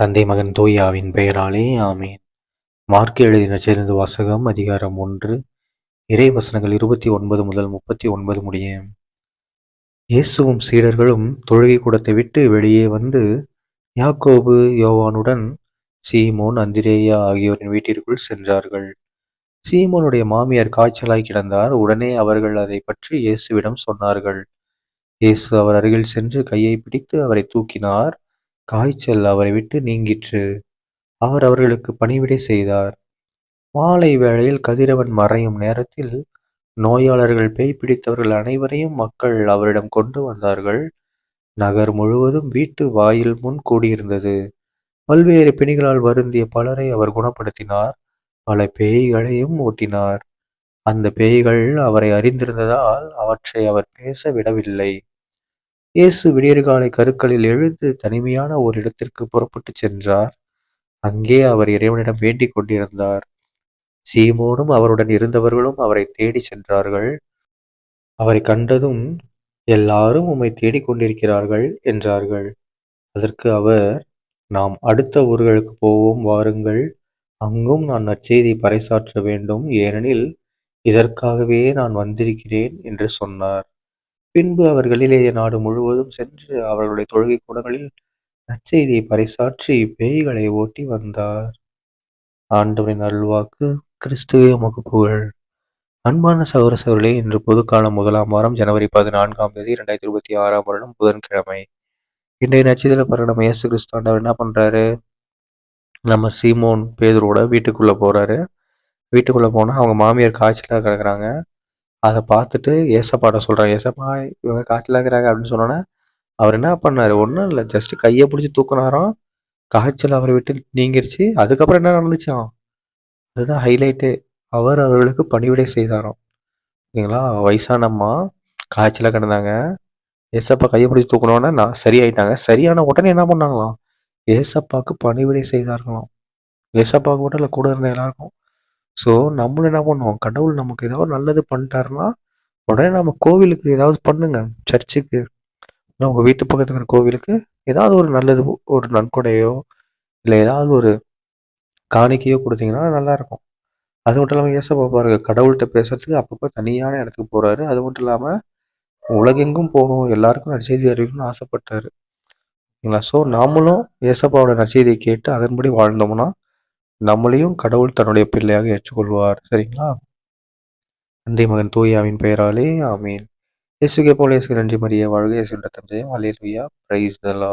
தந்தை மகன் தூயாவின் பெயராலே ஆமேன். மார்க் எழுதின சேர்ந்து வாசகம் அதிகாரம் ஒன்று இறை வசனங்கள் இருபத்தி ஒன்பது முதல் முப்பத்தி ஒன்பது முடிய. இயேசுவும் சீடர்களும் தொழுகை கூடத்தை விட்டு வெளியே வந்து யாக்கோபு யோவானுடன் சீமோன் அந்திரேயா ஆகியோரின் வீட்டிற்குள் சென்றார்கள். சீமோனுடைய மாமியார் காய்ச்சலாய் கிடந்தார். உடனே அவர்கள் அதை பற்றி இயேசுவிடம் சொன்னார்கள். இயேசு அவர் அருகில் சென்று கையை பிடித்து அவரை தூக்கினார். காய்ச்சல் அவரை விட்டு நீங்கிற்று. அவர் அவர்களுக்கு பணிவிடை செய்தார். மாலை வேளையில் கதிரவன் மறையும் நேரத்தில் நோயாளர்கள் பேய் பிடித்தவர்கள் அனைவரையும் மக்கள் அவரிடம் கொண்டு வந்தார்கள். நகர் முழுவதும் வீட்டு வாயில் முன் கூடியிருந்தது. பல்வேறு பிணிகளால் வருந்திய பலரை அவர் குணப்படுத்தினார். பல பேய்களையும் ஓட்டினார். அந்த பேய்கள் அவரை அறிந்திருந்ததால் அவற்றை அவர் பேச விடவில்லை. இயேசு விடியற்காலை கருக்களில் எழுந்து தனிமையான ஒரு இடத்திற்கு புறப்பட்டுச் சென்றார். அங்கே அவர் இறைவனிடம் வேண்டிக் கொண்டிருந்தார். சீமோனும் அவருடன் இருந்தவர்களும் அவரை தேடி சென்றார்கள். அவரை கண்டதும் எல்லாரும் உம்மை தேடிக் கொண்டிருக்கிறார்கள் என்றார்கள். அதற்கு அவர் நாம் அடுத்த ஊர்களுக்கு போவோம் வாருங்கள். அங்கும் நான் நற்செய்தி பறைசாற்ற வேண்டும். ஏனெனில் இதற்காகவே நான் வந்திருக்கிறேன் என்று சொன்னார். பின்பு அவர் கலிலேய நாடு முழுவதும் சென்று அவர்களுடைய தொழுகை கூடங்களில் நற்செய்தியை பறைசாற்றி பேய்களை ஓட்டி வந்தார். ஆண்டவரின் அருள்வாக்கு கிறிஸ்துவே உமக்கு புகழ். அன்பான சகோதர இன்று பொதுக்காலம் முதலாம் வாரம் ஜனவரி பதினான்காம் தேதி இரண்டாயிரத்தி இருபத்தி ஆறாம் வருடம் புதன்கிழமை. இன்றைய நட்சத்திர பிறகு நம்ம இயேசு கிறிஸ்தாண்டவர் என்ன பண்றாரு? நம்ம சீமோன் பேதரோட வீட்டுக்குள்ள போறாரு. வீட்டுக்குள்ள போனா அவங்க மாமியார் காய்ச்சலாக கிடக்குறாங்க. அதை பார்த்துட்டு ஏசப்பாட்ட சொல்கிறாங்க ஏசப்பா இவங்க காய்ச்சலாக இருக்கிறாங்க அப்படின்னு சொன்னோன்னே அவர் என்ன பண்ணார்? ஒன்றும் இல்லை ஜஸ்ட்டு கையை பிடிச்சி தூக்குனாராம். காய்ச்சல் அவரை விட்டு நீங்கிருச்சு. அதுக்கப்புறம் என்ன நடந்துச்சாம் அதுதான் ஹைலைட்டு அவர் அவர்களுக்கு பணிவிடை செய்தாராம். ஓகேங்களா? வயசானம்மா காய்ச்சலாக கிடந்தாங்க. ஏசப்பா கையை பிடிச்சி தூக்கணுன்னே நான் சரியாயிட்டாங்க. சரியான உடனே என்ன பண்ணாங்களாம்? ஏசப்பாவுக்கு பணிவிடை செய்தார்களாம். ஏசப்பாவுக்கு மட்டும் இல்லை கூட இருந்த எல்லாருக்கும். ஸோ நம்மளும் என்ன பண்ணுவோம்? கடவுள் நமக்கு ஏதாவது நல்லது பண்ணிட்டாருன்னா உடனே நம்ம கோவிலுக்கு ஏதாவது பண்ணுங்க. சர்ச்சுக்கு இல்லை உங்கள் வீட்டு பக்கத்தில் இருக்கிற கோவிலுக்கு ஏதாவது ஒரு நல்லது ஒரு நன்கொடையோ இல்லை ஏதாவது ஒரு காணிக்கையோ கொடுத்தீங்கன்னா நல்லாயிருக்கும். அது மட்டும் இல்லாமல் ஏசப்பா பாருங்க கடவுள்கிட்ட பேசுறதுக்கு அப்பப்போ தனியான இடத்துக்கு போகிறாரு அது மட்டும் இல்லாமல் உலகெங்கும் போகணும் எல்லாருக்கும் நற்செய்தி அறிவிக்கணும்னு ஆசைப்பட்டாரு. ஓகேங்களா ஸோ நாமளும் ஏசப்பாவோட நற்செய்தியை கேட்டு அதன்படி வாழ்ந்தோம்னா நம்மளையும் கடவுள் தன்னுடைய பிள்ளையாக ஏற்றுக்கொள்வார். சரிங்களா? தந்தை மகன் தூயாவின் பெயராலே ஆமீன். இயேசுகே போல இயேசு நன்றி மரிய வாழ்க இயேசுன்ற தந்தையும் அலையலுயா பிரைஸ் தலா